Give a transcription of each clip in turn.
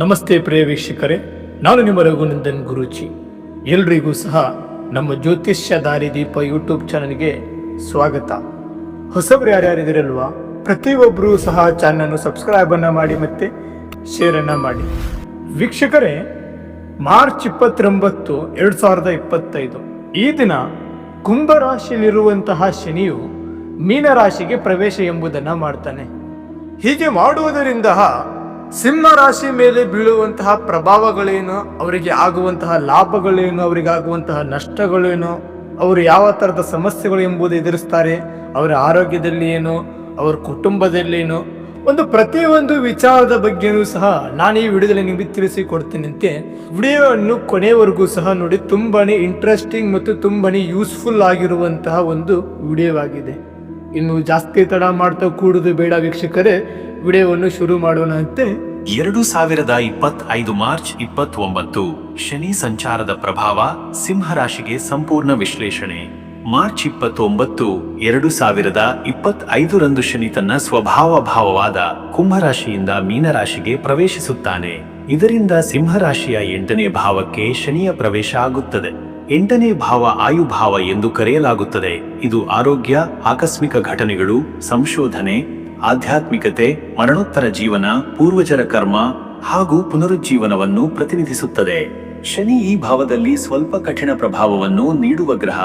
ನಮಸ್ತೆ ಪ್ರಿಯ ವೀಕ್ಷಕರೇ, ನಾನು ನಿಮ್ಮ ರಘುನಂದನ್ ಗುರುಜಿ. ಎಲ್ರಿಗೂ ಸಹ ನಮ್ಮ ಜ್ಯೋತಿಷ್ಯ ದಾರಿದೀಪ ಯೂಟ್ಯೂಬ್ ಚಾನಲ್ಗೆ ಸ್ವಾಗತ. ಹೊಸಬ್ರು ಯಾರ್ಯಾರಿದಿರಲ್ವಾ ಪ್ರತಿಯೊಬ್ಬರೂ ಸಹ ಚಾನಲ್ನ ಸಬ್ಸ್ಕ್ರೈಬ್ ಅನ್ನ ಮಾಡಿ ಮತ್ತೆ ಶೇರ್ ಅನ್ನ ಮಾಡಿ. ವೀಕ್ಷಕರೇ, ಮಾರ್ಚ್ ಇಪ್ಪತ್ತೊಂಬತ್ತು, ಎರಡ್ ಸಾವಿರದ ಇಪ್ಪತ್ತೈದು. ಈ ದಿನ ಕುಂಭರಾಶಿಯಲ್ಲಿರುವಂತಹ ಶನಿಯು ಮೀನರಾಶಿಗೆ ಪ್ರವೇಶ ಎಂಬುದನ್ನ ಮಾಡ್ತಾನೆ. ಹೀಗೆ ಮಾಡುವುದರಿಂದ ಸಿಂಹ ರಾಶಿ ಮೇಲೆ ಬೀಳುವಂತಹ ಪ್ರಭಾವಗಳೇನು? ಅವರಿಗೆ ಆಗುವಂತಹ ಲಾಭಗಳೇನು? ಅವರಿಗೆ ಆಗುವಂತಹ ನಷ್ಟಗಳೇನು? ಅವರು ಯಾವ ತರದ ಸಮಸ್ಯೆಗಳು ಎಂಬುದು ಎದುರಿಸ್ತಾರೆ? ಅವರ ಆರೋಗ್ಯದಲ್ಲಿ ಏನು? ಅವರ ಕುಟುಂಬದಲ್ಲೇನು ಒಂದು ಪ್ರತಿಯೊಂದು ವಿಚಾರದ ಬಗ್ಗೆಯೂ ಸಹ ನಾನು ಈ ವಿಡಿಯೋದಲ್ಲಿ ನಿಮಗೆ ತಿಳಿಸಿ ಕೊಡ್ತೀನಂತೆ ವಿಡಿಯೋವನ್ನು ಕೊನೆಯವರೆಗೂ ಸಹ ನೋಡಿ ತುಂಬಾ ಇಂಟ್ರೆಸ್ಟಿಂಗ್ ಮತ್ತು ತುಂಬಾ ಯೂಸ್ಫುಲ್ ಆಗಿರುವಂತಹ ಒಂದು ವಿಡಿಯೋ ಆಗಿದೆ ಇನ್ನು ಜಾಸ್ತಿ ತಡ ಮಾಡ್ತಾ ಕೂಡುದು ಬೇಡ ವೀಕ್ಷಕರೇ. ವಿಡಿಯೋವನ್ನು ಶುರು ಮಾಡೋಣ ಎರಡು ಸಾವಿರದ ಇಪ್ಪತ್ತೈದು ಮಾರ್ಚ್ ಇಪ್ಪತ್ತೊಂಬತ್ತು, ಶನಿ ಸಂಚಾರದ ಪ್ರಭಾವ ಸಿಂಹರಾಶಿಗೆ ಸಂಪೂರ್ಣ ವಿಶ್ಲೇಷಣೆ. ಮಾರ್ಚ್ ಇಪ್ಪತ್ತೊಂಬತ್ತು, ಎರಡು ಸಾವಿರದ ಇಪ್ಪತ್ತೈದರಂದು ಶನಿ ತನ್ನ ಸ್ವಭಾವ ಭಾವವಾದ ಕುಂಭರಾಶಿಯಿಂದ ಮೀನರಾಶಿಗೆ ಪ್ರವೇಶಿಸುತ್ತಾನೆ. ಇದರಿಂದ ಸಿಂಹರಾಶಿಯ ಎಂಟನೇ ಭಾವಕ್ಕೆ ಶನಿಯ ಪ್ರವೇಶ ಆಗುತ್ತದೆ. ಎಂಟನೇ ಭಾವ ಆಯುಭಾವ ಎಂದು ಕರೆಯಲಾಗುತ್ತದೆ. ಇದು ಆರೋಗ್ಯ, ಆಕಸ್ಮಿಕ ಘಟನೆಗಳು, ಸಂಶೋಧನೆ, ಆಧ್ಯಾತ್ಮಿಕತೆ, ಮರಣೋತ್ತರ ಜೀವನ, ಪೂರ್ವಜರ ಕರ್ಮ ಹಾಗೂ ಪುನರುಜ್ಜೀವನವನ್ನು ಪ್ರತಿನಿಧಿಸುತ್ತದೆ. ಶನಿ ಈ ಭಾವದಲ್ಲಿ ಸ್ವಲ್ಪ ಕಠಿಣ ಪ್ರಭಾವವನ್ನು ನೀಡುವ ಗ್ರಹ,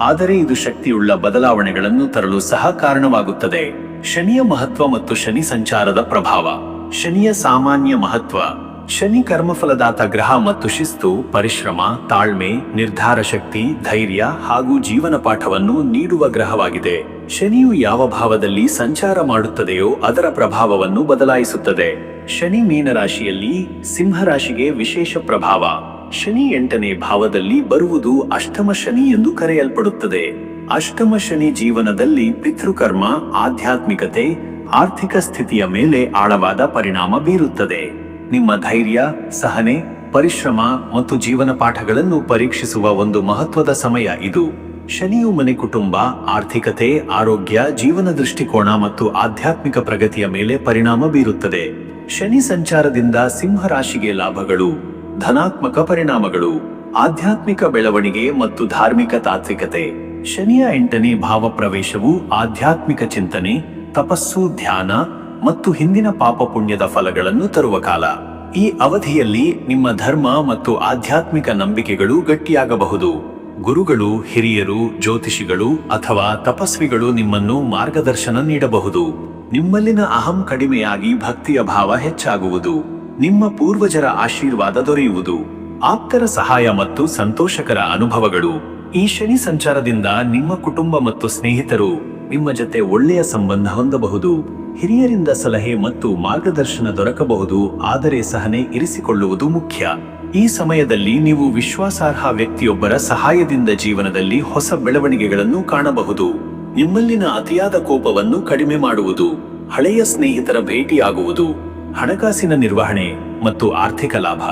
ಆದರೆ ಇದು ಶಕ್ತಿಯುಳ್ಳ ಬದಲಾವಣೆಗಳನ್ನು ತರಲು ಸಹ ಕಾರಣವಾಗುತ್ತದೆ. ಶನಿಯ ಮಹತ್ವ ಮತ್ತು ಶನಿ ಸಂಚಾರದ ಪ್ರಭಾವ. ಶನಿಯ ಸಾಮಾನ್ಯ ಮಹತ್ವ. ಶನಿ ಕರ್ಮಫಲದಾತ ಗ್ರಹ ಮತ್ತು ಶಿಸ್ತು, ಪರಿಶ್ರಮ, ತಾಳ್ಮೆ, ನಿರ್ಧಾರ ಶಕ್ತಿ, ಧೈರ್ಯ ಹಾಗೂ ಜೀವನ ಪಾಠವನ್ನು ನೀಡುವ ಗ್ರಹವಾಗಿದೆ. ಶನಿಯು ಯಾವ ಭಾವದಲ್ಲಿ ಸಂಚಾರ ಮಾಡುತ್ತದೆಯೋ ಅದರ ಪ್ರಭಾವವನ್ನು ಬದಲಾಯಿಸುತ್ತದೆ. ಶನಿ ಮೀನರಾಶಿಯಲ್ಲಿ ಸಿಂಹರಾಶಿಗೆ ವಿಶೇಷ ಪ್ರಭಾವ. ಶನಿ ಎಂಟನೇ ಭಾವದಲ್ಲಿ ಬರುವುದು ಅಷ್ಟಮ ಶನಿ ಎಂದು ಕರೆಯಲ್ಪಡುತ್ತದೆ. ಅಷ್ಟಮ ಶನಿ ಜೀವನದಲ್ಲಿ ಪಿತೃಕರ್ಮ, ಆಧ್ಯಾತ್ಮಿಕತೆ, ಆರ್ಥಿಕ ಸ್ಥಿತಿಯ ಮೇಲೆ ಆಳವಾದ ಪರಿಣಾಮ ಬೀರುತ್ತದೆ. ನಿಮ್ಮ ಧೈರ್ಯ, ಸಹನೆ, ಪರಿಶ್ರಮ ಮತ್ತು ಜೀವನ ಪಾಠಗಳನ್ನು ಪರೀಕ್ಷಿಸುವ ಒಂದು ಮಹತ್ವದ ಸಮಯ ಇದು. ಶನಿಯು ಮನೆ ಕುಟುಂಬ, ಆರ್ಥಿಕತೆ, ಆರೋಗ್ಯ, ಜೀವನ ದೃಷ್ಟಿಕೋನ ಮತ್ತು ಆಧ್ಯಾತ್ಮಿಕ ಪ್ರಗತಿಯ ಮೇಲೆ ಪರಿಣಾಮ ಬೀರುತ್ತದೆ. ಶನಿ ಸಂಚಾರದಿಂದ ಸಿಂಹ ರಾಶಿಗೆ ಲಾಭಗಳು, ಧನಾತ್ಮಕ ಪರಿಣಾಮಗಳು, ಆಧ್ಯಾತ್ಮಿಕ ಬೆಳವಣಿಗೆ ಮತ್ತು ಧಾರ್ಮಿಕ ತಾತ್ವಿಕತೆ. ಶನಿಯ ಎಂಟನೇ ಭಾವ ಪ್ರವೇಶವು ಆಧ್ಯಾತ್ಮಿಕ ಚಿಂತನೆ, ತಪಸ್ಸು, ಧ್ಯಾನ ಮತ್ತು ಹಿಂದಿನ ಪಾಪ ಪುಣ್ಯದ ಫಲಗಳನ್ನು ತರುವ ಕಾಲ. ಈ ಅವಧಿಯಲ್ಲಿ ನಿಮ್ಮ ಧರ್ಮ ಮತ್ತು ಆಧ್ಯಾತ್ಮಿಕ ನಂಬಿಕೆಗಳು ಗಟ್ಟಿಯಾಗಬಹುದು. ಗುರುಗಳು, ಹಿರಿಯರು, ಜ್ಯೋತಿಷಿಗಳು ಅಥವಾ ತಪಸ್ವಿಗಳು ನಿಮ್ಮನ್ನು ಮಾರ್ಗದರ್ಶನ ನೀಡಬಹುದು. ನಿಮ್ಮಲ್ಲಿನ ಅಹಂ ಕಡಿಮೆಯಾಗಿ ಭಕ್ತಿಯ ಭಾವ ಹೆಚ್ಚಾಗುವುದು. ನಿಮ್ಮ ಪೂರ್ವಜರ ಆಶೀರ್ವಾದ ದೊರೆಯುವುದು. ಆಪ್ತರ ಸಹಾಯ ಮತ್ತು ಸಂತೋಷಕರ ಅನುಭವಗಳು. ಈ ಶನಿ ಸಂಚಾರದಿಂದ ನಿಮ್ಮ ಕುಟುಂಬ ಮತ್ತು ಸ್ನೇಹಿತರು ನಿಮ್ಮ ಜೊತೆ ಒಳ್ಳೆಯ ಸಂಬಂಧ ಹೊಂದಬಹುದು. ಹಿರಿಯರಿಂದ ಸಲಹೆ ಮತ್ತು ಮಾರ್ಗದರ್ಶನ ದೊರಕಬಹುದು, ಆದರೆ ಸಹನೆ ಇರಿಸಿಕೊಳ್ಳುವುದು ಮುಖ್ಯ. ಈ ಸಮಯದಲ್ಲಿ ನೀವು ವಿಶ್ವಾಸಾರ್ಹ ವ್ಯಕ್ತಿಯೊಬ್ಬರ ಸಹಾಯದಿಂದ ಜೀವನದಲ್ಲಿ ಹೊಸ ಬೆಳವಣಿಗೆಗಳನ್ನು ಕಾಣಬಹುದು. ನಿಮ್ಮಲ್ಲಿನ ಅತಿಯಾದ ಕೋಪವನ್ನು ಕಡಿಮೆ ಮಾಡುವುದು, ಹಳೆಯ ಸ್ನೇಹಿತರ ಭೇಟಿಯಾಗುವುದು, ಹಣಕಾಸಿನ ನಿರ್ವಹಣೆ ಮತ್ತು ಆರ್ಥಿಕ ಲಾಭ.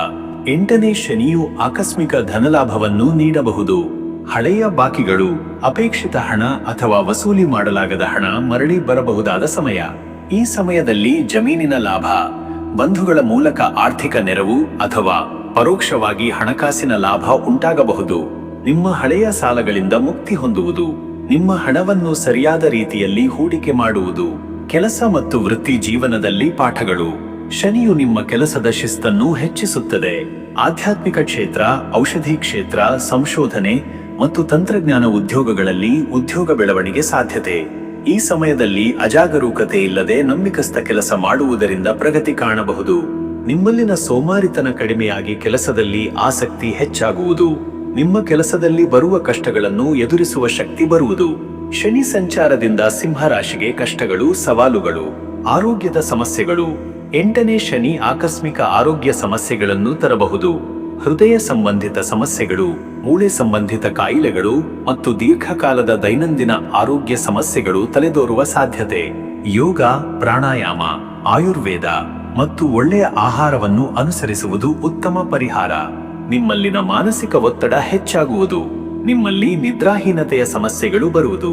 ಎಂಟನೇ ಶನಿಯು ಆಕಸ್ಮಿಕ ಧನಲಾಭವನ್ನು ನೀಡಬಹುದು. ಹಳೆಯ ಬಾಕಿಗಳು, ಅಪೇಕ್ಷಿತ ಹಣ ಅಥವಾ ವಸೂಲಿ ಮಾಡಲಾಗದ ಹಣ ಮರಳಿ ಬರಬಹುದಾದ ಸಮಯ. ಈ ಸಮಯದಲ್ಲಿ ಜಮೀನಿನ ಲಾಭ, ಬಂಧುಗಳ ಮೂಲಕ ಆರ್ಥಿಕ ನೆರವು ಅಥವಾ ಪರೋಕ್ಷವಾಗಿ ಹಣಕಾಸಿನ ಲಾಭ ಉಂಟಾಗಬಹುದು. ನಿಮ್ಮ ಹಳೆಯ ಸಾಲಗಳಿಂದ ಮುಕ್ತಿ ಹೊಂದುವುದು, ನಿಮ್ಮ ಹಣವನ್ನು ಸರಿಯಾದ ರೀತಿಯಲ್ಲಿ ಹೂಡಿಕೆ ಮಾಡುವುದು, ಕೆಲಸ ಮತ್ತು ವೃತ್ತಿ ಜೀವನದಲ್ಲಿ ಪಾಠಗಳು. ಶನಿಯು ನಿಮ್ಮ ಕೆಲಸದ ಶಿಸ್ತನ್ನು ಹೆಚ್ಚಿಸುತ್ತದೆ. ಆಧ್ಯಾತ್ಮಿಕ ಕ್ಷೇತ್ರ, ಔಷಧಿ ಕ್ಷೇತ್ರ, ಸಂಶೋಧನೆ ಮತ್ತು ತಂತ್ರಜ್ಞಾನ ಉದ್ಯೋಗಗಳಲ್ಲಿ ಉದ್ಯೋಗ ಬೆಳವಣಿಗೆ ಸಾಧ್ಯತೆ. ಈ ಸಮಯದಲ್ಲಿ ಅಜಾಗರೂಕತೆ ಇಲ್ಲದೆ ನಂಬಿಕಸ್ಥ ಕೆಲಸ ಮಾಡುವುದರಿಂದ ಪ್ರಗತಿ ಕಾಣಬಹುದು. ನಿಮ್ಮಲ್ಲಿನ ಸೋಮಾರಿತನ ಕಡಿಮೆಯಾಗಿ ಕೆಲಸದಲ್ಲಿ ಆಸಕ್ತಿ ಹೆಚ್ಚಾಗುವುದು. ನಿಮ್ಮ ಕೆಲಸದಲ್ಲಿ ಬರುವ ಕಷ್ಟಗಳನ್ನು ಎದುರಿಸುವ ಶಕ್ತಿ ಬರುವುದು. ಶನಿ ಸಂಚಾರದಿಂದ ಸಿಂಹರಾಶಿಗೆ ಕಷ್ಟಗಳು, ಸವಾಲುಗಳು, ಆರೋಗ್ಯದ ಸಮಸ್ಯೆಗಳು. ಎಂಟನೇ ಶನಿ ಆಕಸ್ಮಿಕ ಆರೋಗ್ಯ ಸಮಸ್ಯೆಗಳನ್ನು ತರಬಹುದು. ಹೃದಯ ಸಂಬಂಧಿತ ಸಮಸ್ಯೆಗಳು, ಮೂಳೆ ಸಂಬಂಧಿತ ಕಾಯಿಲೆಗಳು ಮತ್ತು ದೀರ್ಘಕಾಲದ ದೈನಂದಿನ ಆರೋಗ್ಯ ಸಮಸ್ಯೆಗಳು ತಲೆದೋರುವ ಸಾಧ್ಯತೆ. ಯೋಗ, ಪ್ರಾಣಾಯಾಮ, ಆಯುರ್ವೇದ ಮತ್ತು ಒಳ್ಳೆಯ ಆಹಾರವನ್ನು ಅನುಸರಿಸುವುದು ಉತ್ತಮ ಪರಿಹಾರ. ನಿಮ್ಮಲ್ಲಿನ ಮಾನಸಿಕ ಒತ್ತಡ ಹೆಚ್ಚಾಗುವುದು. ನಿಮ್ಮಲ್ಲಿ ನಿದ್ರಾಹೀನತೆಯ ಸಮಸ್ಯೆಗಳು ಬರುವುದು.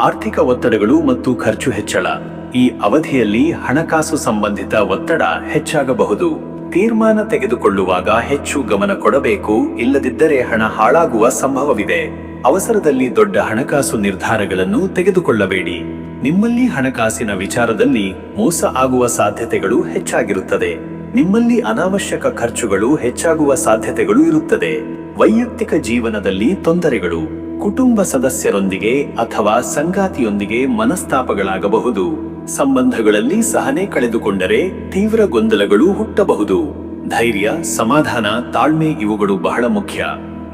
ಆರ್ಥಿಕ ಒತ್ತಡಗಳು ಮತ್ತು ಖರ್ಚು ಹೆಚ್ಚಳ. ಈ ಅವಧಿಯಲ್ಲಿ ಹಣಕಾಸು ಸಂಬಂಧಿತ ಒತ್ತಡ ಹೆಚ್ಚಾಗಬಹುದು. ತೀರ್ಮಾನ ತೆಗೆದುಕೊಳ್ಳುವಾಗ ಹೆಚ್ಚು ಗಮನ ಕೊಡಬೇಕು. ಇಲ್ಲದಿದ್ದರೆ ಹಣ ಹಾಳಾಗುವ ಸಂಭವವಿದೆ. ಅವಸರದಲ್ಲಿ ದೊಡ್ಡ ಹಣಕಾಸು ನಿರ್ಧಾರಗಳನ್ನು ತೆಗೆದುಕೊಳ್ಳಬೇಡಿ. ನಿಮ್ಮಲ್ಲಿ ಹಣಕಾಸಿನ ವಿಚಾರದಲ್ಲಿ ಮೋಸ ಆಗುವ ಸಾಧ್ಯತೆಗಳು ಹೆಚ್ಚಾಗಿರುತ್ತದೆ. ನಿಮ್ಮಲ್ಲಿ ಅನಾವಶ್ಯಕ ಖರ್ಚುಗಳು ಹೆಚ್ಚಾಗುವ ಸಾಧ್ಯತೆಗಳು ಇರುತ್ತದೆ. ವೈಯಕ್ತಿಕ ಜೀವನದಲ್ಲಿ ತೊಂದರೆಗಳು. ಕುಟುಂಬ ಸದಸ್ಯರೊಂದಿಗೆ ಅಥವಾ ಸಂಗಾತಿಯೊಂದಿಗೆ ಮನಸ್ತಾಪಗಳಾಗಬಹುದು. ಸಂಬಂಧಗಳಲ್ಲಿ ಸಹನೆ ಕಳೆದುಕೊಂಡರೆ ತೀವ್ರ ಗೊಂದಲಗಳು ಹುಟ್ಟಬಹುದು. ಧೈರ್ಯ, ಸಮಾಧಾನ, ತಾಳ್ಮೆ ಇವುಗಳು ಬಹಳ ಮುಖ್ಯ.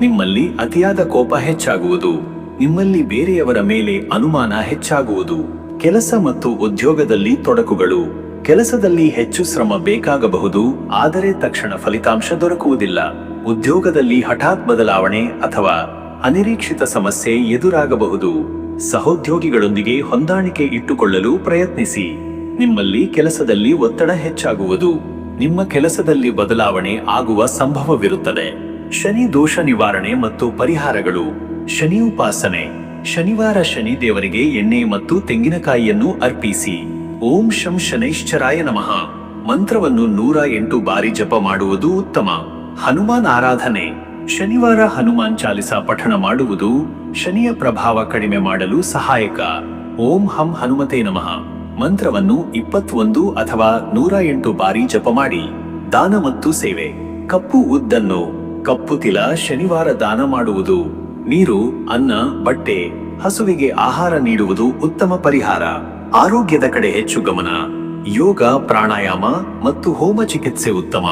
ನಿಮ್ಮಲ್ಲಿ ಅತಿಯಾದ ಕೋಪ ಹೆಚ್ಚಾಗುವುದು. ನಿಮ್ಮಲ್ಲಿ ಬೇರೆಯವರ ಮೇಲೆ ಅನುಮಾನ ಹೆಚ್ಚಾಗುವುದು. ಕೆಲಸ ಮತ್ತು ಉದ್ಯೋಗದಲ್ಲಿ ತೊಡಕುಗಳು. ಕೆಲಸದಲ್ಲಿ ಹೆಚ್ಚು ಶ್ರಮ ಬೇಕಾಗಬಹುದು, ಆದರೆ ತಕ್ಷಣ ಫಲಿತಾಂಶ ದೊರಕುವುದಿಲ್ಲ. ಉದ್ಯೋಗದಲ್ಲಿ ಹಠಾತ್ ಬದಲಾವಣೆ ಅಥವಾ ಅನಿರೀಕ್ಷಿತ ಸಮಸ್ಯೆ ಎದುರಾಗಬಹುದು. ಸಹೋದ್ಯೋಗಿಗಳೊಂದಿಗೆ ಹೊಂದಾಣಿಕೆ ಇಟ್ಟುಕೊಳ್ಳಲು ಪ್ರಯತ್ನಿಸಿ. ನಿಮ್ಮಲ್ಲಿ ಕೆಲಸದಲ್ಲಿ ಒತ್ತಡ ಹೆಚ್ಚಾಗುವುದು. ನಿಮ್ಮ ಕೆಲಸದಲ್ಲಿ ಬದಲಾವಣೆ ಆಗುವ ಸಂಭವವಿರುತ್ತದೆ. ಶನಿ ದೋಷ ನಿವಾರಣೆ ಮತ್ತು ಪರಿಹಾರಗಳು. ಶನಿ ಉಪಾಸನೆ ಶನಿವಾರ ಶನಿ ದೇವರಿಗೆ ಎಣ್ಣೆ ಮತ್ತು ತೆಂಗಿನಕಾಯಿಯನ್ನು ಅರ್ಪಿಸಿ. ಓಂ ಶಂ ಶನೈಶ್ಚರಾಯ ನಮಃ. ಮಂತ್ರವನ್ನು ನೂರ ಎಂಟು ಬಾರಿ ಜಪ ಮಾಡುವುದು ಉತ್ತಮ. ಹನುಮಾನ್ ಆರಾಧನೆ. ಶನಿವಾರ ಹನುಮಾನ್ ಚಾಲಿಸ ಪಠಣ ಮಾಡುವುದು ಶನಿಯ ಪ್ರಭಾವ ಕಡಿಮೆ ಮಾಡಲು ಸಹಾಯಕ. ಓಂ ಹಂ ಹನುಮತೆ ನಮಃ. ಮಂತ್ರವನ್ನು ಇಪ್ಪತ್ತೊಂದು ಅಥವಾ ನೂರ ಎಂಟು ಬಾರಿ ಜಪ ಮಾಡಿ. ದಾನ ಮತ್ತು ಸೇವೆ. ಕಪ್ಪು ಉದ್ದನ್ನು. ಕಪ್ಪು ತಿಲ ಶನಿವಾರ ದಾನ ಮಾಡುವುದು. ನೀರು, ಅನ್ನ, ಬಟ್ಟೆ, ಹಸುವಿಗೆ ಆಹಾರ ನೀಡುವುದು ಉತ್ತಮ ಪರಿಹಾರ. ಆರೋಗ್ಯದ ಕಡೆ ಹೆಚ್ಚು ಗಮನ. ಯೋಗ, ಪ್ರಾಣಾಯಾಮ ಮತ್ತು ಹೋಮ ಚಿಕಿತ್ಸೆ ಉತ್ತಮ.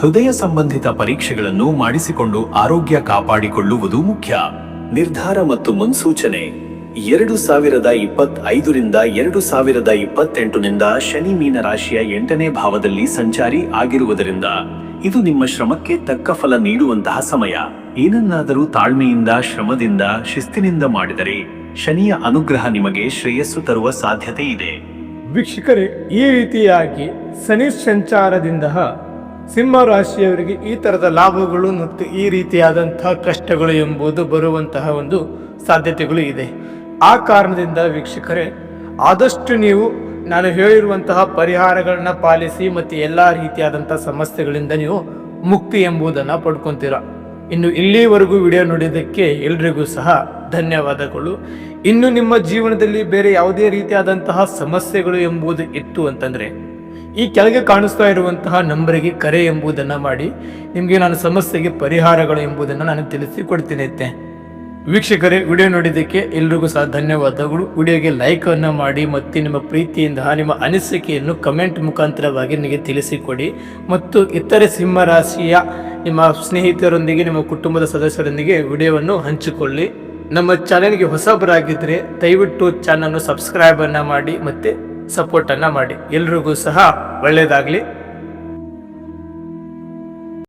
ಹೃದಯ ಸಂಬಂಧಿತ ಪರೀಕ್ಷೆಗಳನ್ನು ಮಾಡಿಸಿಕೊಂಡು ಆರೋಗ್ಯ ಕಾಪಾಡಿಕೊಳ್ಳುವುದು ಮುಖ್ಯ. ನಿರ್ಧಾರ ಮತ್ತು ಮುನ್ಸೂಚನೆ. ಎರಡು ಸಾವಿರದ ಇಪ್ಪತ್ತೈದರಿಂದ ಎರಡು ಸಾವಿರದ ಇಪ್ಪತ್ತೆಂಟುನಿಂದ ಶನಿ ಮೀನ ರಾಶಿಯ ಎಂಟನೇ ಭಾವದಲ್ಲಿ ಸಂಚಾರಿ ಆಗಿರುವುದರಿಂದ ಇದು ನಿಮ್ಮ ಶ್ರಮಕ್ಕೆ ತಕ್ಕ ಫಲ ನೀಡುವಂತಹ ಸಮಯ. ಏನನ್ನಾದರೂ ತಾಳ್ಮೆಯಿಂದ, ಶ್ರಮದಿಂದ, ಶಿಸ್ತಿನಿಂದ ಮಾಡಿದರೆ ಶನಿಯ ಅನುಗ್ರಹ ನಿಮಗೆ ಶ್ರೇಯಸ್ಸು ತರುವ ಸಾಧ್ಯತೆ ಇದೆ. ವೀಕ್ಷಕರೇ, ಈ ರೀತಿಯಾಗಿ ಶನಿ ಸಂಚಾರದಿಂದ ಸಿಂಹ ರಾಶಿಯವರಿಗೆ ಈ ತರದ ಲಾಭಗಳು ಮತ್ತು ಈ ರೀತಿಯಾದಂತಹ ಕಷ್ಟಗಳು ಎಂಬುದು ಬರುವಂತಹ ಒಂದು ಸಾಧ್ಯತೆಗಳು ಇದೆ. ಆ ಕಾರಣದಿಂದ ವೀಕ್ಷಕರೇ, ಆದಷ್ಟು ನೀವು ನಾನು ಹೇಳಿರುವಂತಹ ಪರಿಹಾರಗಳನ್ನ ಪಾಲಿಸಿ ಮತ್ತು ಎಲ್ಲ ರೀತಿಯಾದಂತಹ ಸಮಸ್ಯೆಗಳಿಂದ ನೀವು ಮುಕ್ತಿ ಎಂಬುದನ್ನು ಪಡ್ಕೊಂತೀರ. ಇನ್ನು ಇಲ್ಲಿವರೆಗೂ ವಿಡಿಯೋ ನೋಡಿದ್ದಕ್ಕೆ ಎಲ್ರಿಗೂ ಸಹ ಧನ್ಯವಾದಗಳು. ಇನ್ನು ನಿಮ್ಮ ಜೀವನದಲ್ಲಿ ಬೇರೆ ಯಾವುದೇ ರೀತಿಯಾದಂತಹ ಸಮಸ್ಯೆಗಳು ಎಂಬುದು ಇತ್ತು ಅಂತಂದ್ರೆ ಈ ಕೆಳಗೆ ಕಾಣಿಸ್ತಾ ಇರುವಂತಹ ನಂಬರಿಗೆ ಕರೆ ಎಂಬುದನ್ನು ಮಾಡಿ ನಿಮಗೆ ನಾನು ಸಮಸ್ಯೆಗೆ ಪರಿಹಾರಗಳು ಎಂಬುದನ್ನು ನಾನು ತಿಳಿಸಿ ಕೊಡ್ತೀನಿ ಅತ್ತೆ. ವೀಕ್ಷಕರೇ, ವಿಡಿಯೋ ನೋಡಿದ್ದಕ್ಕೆ ಎಲ್ರಿಗೂ ಸಹ ಧನ್ಯವಾದಗಳು. ವಿಡಿಯೋಗೆ ಲೈಕ್ ಅನ್ನು ಮಾಡಿ ಮತ್ತು ನಿಮ್ಮ ಪ್ರೀತಿಯಿಂದ ನಿಮ್ಮ ಅನಿಸಿಕೆಯನ್ನು ಕಮೆಂಟ್ ಮುಖಾಂತರವಾಗಿ ನನಗೆ ತಿಳಿಸಿಕೊಡಿ. ಮತ್ತು ಇತರೆ ಸಿಂಹ ರಾಶಿಯ ನಿಮ್ಮ ಸ್ನೇಹಿತರೊಂದಿಗೆ, ನಿಮ್ಮ ಕುಟುಂಬದ ಸದಸ್ಯರೊಂದಿಗೆ ವಿಡಿಯೋವನ್ನು ಹಂಚಿಕೊಳ್ಳಿ. ನಮ್ಮ ಚಾನೆಲ್ಗೆ ಹೊಸಬರಾಗಿದ್ದರೆ ದಯವಿಟ್ಟು ಚಾನಲ್ನ ಸಬ್ಸ್ಕ್ರೈಬನ್ನು ಮಾಡಿ ಮತ್ತೆ ಸಪೋರ್ಟ್ ಅನ್ನ ಮಾಡಿ. ಎಲ್ರಿಗೂ ಸಹ ಒಳ್ಳೆಯದಾಗಲಿ